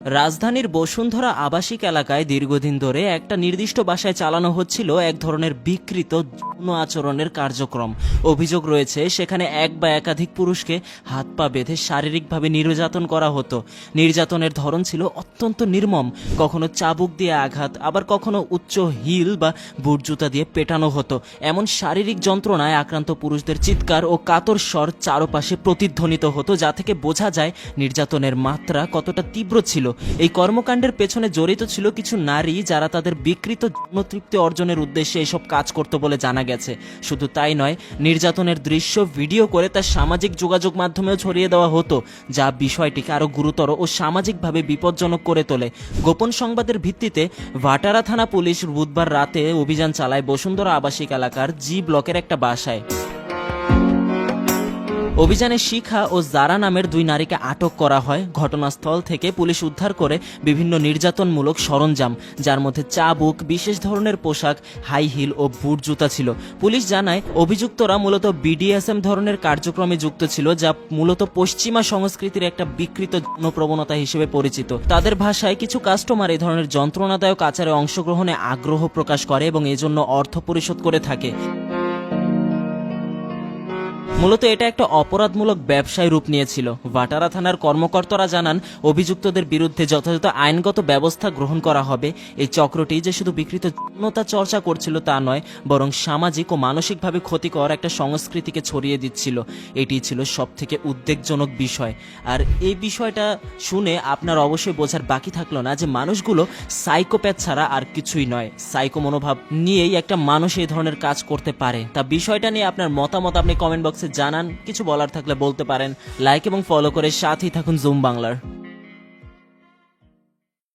রাজধানীর বসুন্ধরা আবাসিক এলাকায় দীর্ঘদিন ধরে একটা নির্দিষ্ট বাসায় চালানো হচ্ছিল এক ধরনের বিকৃত যৌন আচরণের কার্যক্রম। অভিযোগ রয়েছে, সেখানে এক বা একাধিক পুরুষকে হাত পা বেঁধে শারীরিকভাবে নির্যাতন করা হতো। নির্যাতনের ধরন ছিল অত্যন্ত নির্মম, কখনো চাবুক দিয়ে আঘাত, আবার কখনো উচ্চ হিল বা বুট জুতা দিয়ে পেটানো হতো। এমন শারীরিক যন্ত্রণায় আক্রান্ত পুরুষদের চিৎকার ও কাতর স্বর চারপাশে প্রতিধ্বনিত হতো, যা থেকে বোঝা যায় নির্যাতনের মাত্রা কতটা তীব্র ছিল। এই কর্মকাণ্ডের পেছনে জড়িত ছিল কিছু নারী যারা তাদের বিকৃত যৌনতৃপ্তি অর্জনের উদ্দেশ্যে এসব কাজ করত বলে জানা গেছে। শুধু তাই নয়, নির্যাতনের দৃশ্য, ভিডিও করে তার সামাজিক যোগাযোগ মাধ্যমেও ছড়িয়ে দেওয়া হতো, যা বিষয়টিকে আরও গুরুতর ও সামাজিকভাবে বিপজ্জনক করে তোলে। গোপন সংবাদের ভিত্তিতে ভাটারা থানা পুলিশ বুধবার রাতে অভিযান চালায় বসুন্ধরা আবাসিক এলাকার জি ব্লকের একটা বাসায়। অভিযানে শিখা ও জারা নামের দুই নারীকে আটক করা হয়। ঘটনাস্থল থেকে পুলিশ উদ্ধার করে বিভিন্ন নির্যাতনমূলক সরঞ্জাম, যার মধ্যে চাবুক বিশেষ ধরনের পোশাক, হাই হিল ও বুট জুতা ছিল। পুলিশ জানায়, অভিযুক্তরা মূলত বিডিএসএম ধরনের কার্যক্রমে যুক্ত ছিল, যা মূলত পশ্চিমা সংস্কৃতির একটা বিকৃত প্রবণতা হিসেবে পরিচিত। তাদের ভাষায় কিছু কাস্টমার এই ধরনের যন্ত্রণাদায়ক আচারে অংশগ্রহণে আগ্রহ প্রকাশ করে এবং এজন্য অর্থ পরিশোধ করে থাকে। মূলত এটা একটা অপরাধমূলক ব্যবসায় রূপ নিয়েছিল। ভাটারা থানার কর্মকর্তারা জানান, অভিযুক্তদের বিরুদ্ধে যথাযথ আইনগত ব্যবস্থা গ্রহণ করা হবে। এই চক্রটি যে শুধু বিকৃত যৌনতা চর্চা করছিল তা নয়, বরং সামাজিক ও মানসিকভাবে ক্ষতিকর একটা সংস্কৃতিকে ছড়িয়ে দিচ্ছিল। এটি ছিল সব থেকে উদ্বেগজনক বিষয়। আর এই বিষয়টা শুনে আপনার অবশ্যই বোঝার বাকি থাকল না যে মানুষগুলো সাইকোপ্যাথ ছাড়া আর কিছুই নয়। সাইকো মনোভাব নিয়েই একটা মানুষ এই ধরনের কাজ করতে পারে। তা বিষয়টা নিয়ে আপনার মতামত আপনি কমেন্ট বক্সে জানান কিছু বলার থাকলে বলতে পারেন লাইক এবং ফলো করে সাথেই থাকুন জুম বাংলার।